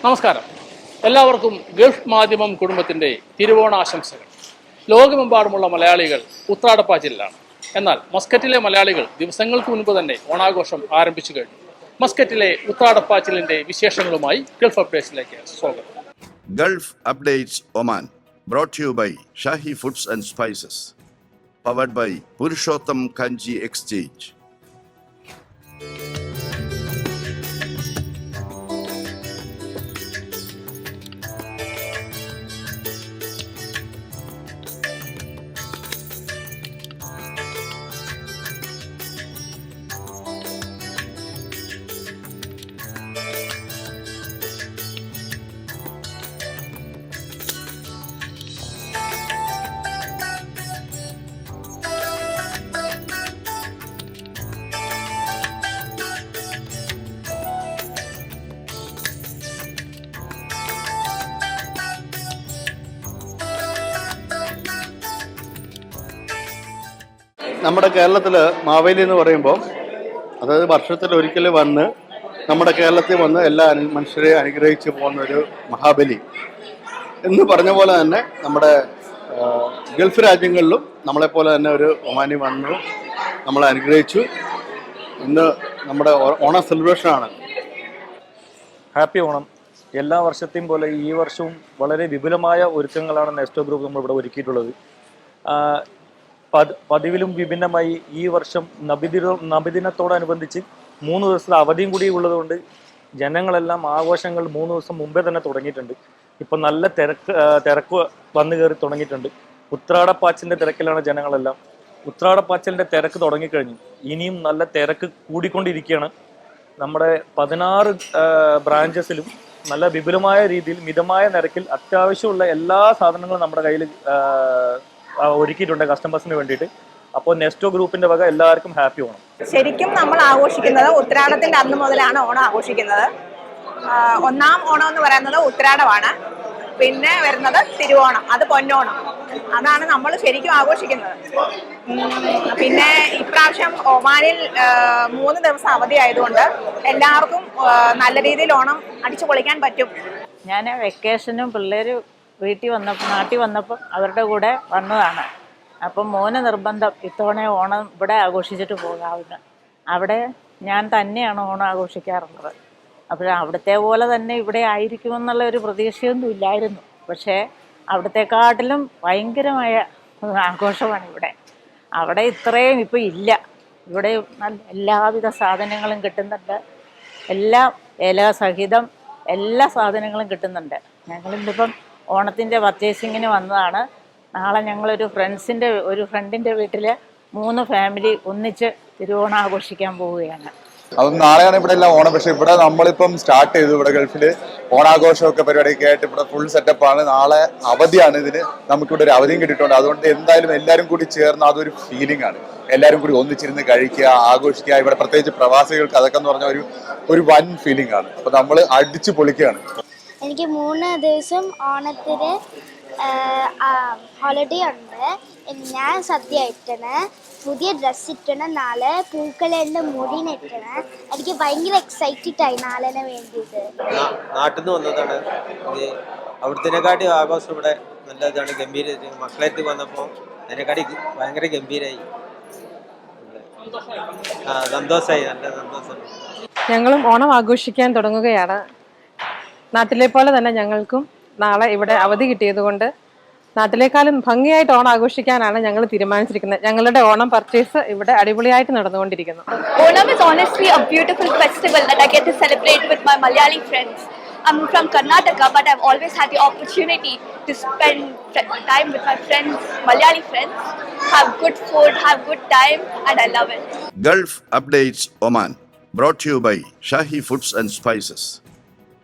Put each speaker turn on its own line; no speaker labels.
നമസ്കാരം എല്ലാവർക്കും ഗൾഫ് മാധ്യമം കുടുംബത്തിന്റെ തിരുവോണാശംസകൾ ലോകമെമ്പാടുമുള്ള മലയാളികൾ ഉത്രാടപ്പാച്ചിലാണ് എന്നാൽ മസ്കറ്റിലെ മലയാളികൾ ദിവസങ്ങൾക്ക് മുൻപ് തന്നെ ഓണാഘോഷം ആരംഭിച്ചു കഴിഞ്ഞു മസ്കറ്റിലെ ഉത്രാടപ്പാച്ചിലിന്റെ വിശേഷങ്ങളുമായി ഗൾഫ് അപ്ഡേറ്റ്സിലേക്ക് സ്വാഗതം
Gulf updates Oman brought to you by Foods and Spices. Powered by Purushottam Kanji Exchange.
നമ്മുടെ കേരളത്തിൽ മാവേലി എന്ന് പറയുമ്പോൾ അതായത് വർഷത്തിൽ ഒരിക്കൽ വന്ന് നമ്മുടെ കേരളത്തിൽ വന്ന് എല്ലാ മനുഷ്യരെയും അനുഗ്രഹിച്ച് പോകുന്ന ഒരു മഹാബലി. എന്ന് പറഞ്ഞ പോലെ തന്നെ നമ്മുടെ ഗൾഫ് രാജ്യങ്ങളിലും നമ്മളെപ്പോലെ തന്നെ ഒരു ഒമാനി വന്നു നമ്മളെ അനുഗ്രഹിച്ചു. ഇന്ന് നമ്മുടെ ഓണ സെലിബ്രേഷനാണ്
ഹാപ്പി ഓണം. എല്ലാ വർഷത്തെയും പോലെ ഈ വർഷവും വളരെ വിപുലമായ ഒരുക്കങ്ങളാണ് നെസ്റ്റോ ഗ്രൂപ്പ് നമ്മളിവിടെ ഒരുക്കിയിട്ടുള്ളത്. പതിവിലും വിഭിന്നമായി ഈ വർഷം നബിദിന നബിദിനത്തോടനുബന്ധിച്ച് മൂന്ന് ദിവസത്തെ അവധിയും കൂടി ഉള്ളതുകൊണ്ട് ജനങ്ങളെല്ലാം ആഘോഷങ്ങൾ മൂന്ന് ദിവസം മുമ്പേ തന്നെ തുടങ്ങിയിട്ടുണ്ട്. ഇപ്പം നല്ല തിരക്ക് തിരക്ക് വന്നു കയറി തുടങ്ങിയിട്ടുണ്ട്. ഉത്രാടപ്പാച്ചിലിന്റെ തിരക്കിലാണ് ജനങ്ങളെല്ലാം. ഉത്രാടപ്പാച്ചിലിന്റെ തിരക്ക് തുടങ്ങിക്കഴിഞ്ഞു. ഇനിയും നല്ല തിരക്ക് കൂടിക്കൊണ്ടിരിക്കുകയാണ്. നമ്മുടെ പതിനാറ് ബ്രാഞ്ചസിലും നല്ല വിപുലമായ രീതിയിൽ മിതമായ നിരക്കിൽ അത്യാവശ്യമുള്ള എല്ലാ സാധനങ്ങളും നമ്മുടെ കയ്യിൽ ഒരുക്കിയിട്ടുണ്ട് കസ്റ്റമേഴ്സിന് വേണ്ടിയിട്ട്. അപ്പോൾ നെസ്റ്റോ ഗ്രൂപ്പിന്റെ വക എല്ലാവർക്കും ഹാപ്പി ഓണം.
ശരിക്കും നമ്മൾ ആഘോഷിക്കുന്നത് ഉത്രാടത്തിന്റെ അന്ന് മുതലാണ് ഓണം ആഘോഷിക്കുന്നത്. ഒന്നാം ഓണം എന്ന് പറയുന്നത് ഉത്രാടമാണ്. പിന്നെ വരുന്നത് തിരുവോണം അത് പൊന്നോണം. അതാണ് നമ്മൾ ശരിക്കും ആഘോഷിക്കുന്നത്. പിന്നെ ഇപ്രാവശ്യം ഒമാനിൽ മൂന്ന് ദിവസം അവധി ആയതുകൊണ്ട് എല്ലാവർക്കും നല്ല രീതിയിൽ ഓണം അടിച്ചു പൊളിക്കാൻ പറ്റും.
ഞാൻ വെക്കേഷനും പിള്ളേർ വീട്ടിൽ വന്നപ്പോൾ നാട്ടിൽ വന്നപ്പോൾ അവരുടെ കൂടെ വന്നതാണ്. അപ്പം മോന് നിർബന്ധം ഇത്തവണ ഓണം ഇവിടെ ആഘോഷിച്ചിട്ട് പോകാവുന്ന അവിടെ ഞാൻ തന്നെയാണ് ഓണം ആഘോഷിക്കാറുള്ളത്. അപ്പോൾ അവിടുത്തെ പോലെ തന്നെ ഇവിടെ ആയിരിക്കുമെന്നുള്ള ഒരു പ്രതീക്ഷയൊന്നും ഇല്ലായിരുന്നു. പക്ഷേ അവിടത്തെക്കാട്ടിലും ഭയങ്കരമായ ആഘോഷമാണ് ഇവിടെ. അവിടെ ഇത്രയും ഇപ്പോൾ ഇല്ല. ഇവിടെ എല്ലാവിധ സാധനങ്ങളും കിട്ടുന്നുണ്ട്. എല്ലാ ഇല സഹിതം എല്ലാ സാധനങ്ങളും കിട്ടുന്നുണ്ട്. ഞങ്ങളിന്നിപ്പം ഓണത്തിന്റെ പർച്ചേസിങ്ങിന് വന്നതാണ്. നാളെ ഞങ്ങളൊരു ഫ്രണ്ട്സിന്റെ ഒരു ഫ്രണ്ടിന്റെ വീട്ടിൽ മൂന്ന് ഫാമിലി ഒന്നിച്ച് തിരുവോണം ആഘോഷിക്കാൻ പോവുകയാണ്.
അപ്പം നാളെയാണ് ഇവിടെ എല്ലാം ഓണം പക്ഷേ ഇവിടെ നമ്മളിപ്പം സ്റ്റാർട്ട് ചെയ്തു ഇവിടെ ഗൾഫിൽ ഓണാഘോഷമൊക്കെ പരിപാടിയൊക്കെ ആയിട്ട് ഇവിടെ ഫുൾ സെറ്റപ്പ് ആണ്. നാളെ അവധിയാണ് ഇതിന്. നമുക്കിവിടെ ഒരു അവധിയും കിട്ടിയിട്ടുണ്ട്. അതുകൊണ്ട് എന്തായാലും എല്ലാവരും കൂടി ചേർന്ന് അതൊരു ഫീലിംഗ് ആണ്. എല്ലാവരും കൂടി ഒന്നിച്ചിരുന്ന് കഴിക്കുക ആഘോഷിക്കുക. ഇവിടെ പ്രത്യേകിച്ച് പ്രവാസികൾക്ക് അതൊക്കെ എന്ന് പറഞ്ഞ ഒരു ഒരു വൻ ഫീലിംഗ് ആണ്. അപ്പൊ നമ്മൾ അടിച്ചു പൊളിക്കുകയാണ്.
എനിക്ക് മൂന്ന് ദിവസം ഓണത്തിന് ഹോളിഡേ ഉണ്ട്. ഞാൻ സദ്യ ഇട്ടണ്. പുതിയ ഡ്രസ്സ് ഇട്ടണ്. നാളെ പൂക്കളുടെ മുടിന് ഇട്ടണ്. എനിക്ക് ഭയങ്കര എക്സൈറ്റഡ് ആയി നാളെനെ വേണ്ടിയിട്ട്.
നാട്ടിൽ നിന്ന് വന്നതാണ്. അവിടത്തിനെക്കാട്ടി ആഘോഷം ഇവിടെ നല്ലതാണ് ഗംഭീര മക്കളായിട്ട് വന്നപ്പോൾ അതിനെക്കാട്ടി ഭയങ്കര ഗംഭീരായി. ആ സന്തോഷമായി നല്ല സന്തോഷം.
ഞങ്ങളും ഓണം ആഘോഷിക്കാൻ തുടങ്ങുകയാണ്. നാട്ടിലെ പോലെ തന്നെ ഞങ്ങൾക്കും നാളെ ഇവിടെ അവധി കിട്ടിയതുകൊണ്ട് നാട്ടിലേക്കാളും ഭംഗിയായിട്ട് ഓണം ആഘോഷിക്കാനാണ് ഞങ്ങൾ തീരുമാനിച്ചിരിക്കുന്നത് ഞങ്ങളുടെ ഓണം പർച്ചേസ് ഇവിടെ അടിപൊളിയായിട്ട് നടന്നുകൊണ്ടിരിക്കുന്നു
Onam is honestly a beautiful festival that I get to celebrate with my Malayali friends. I'm from Karnataka, but I've always had the opportunity to spend time with my friends, Malayali friends, have good food, have good time, and I love it.
Gulf Updates Oman brought to you by Shahi Foods and Spices.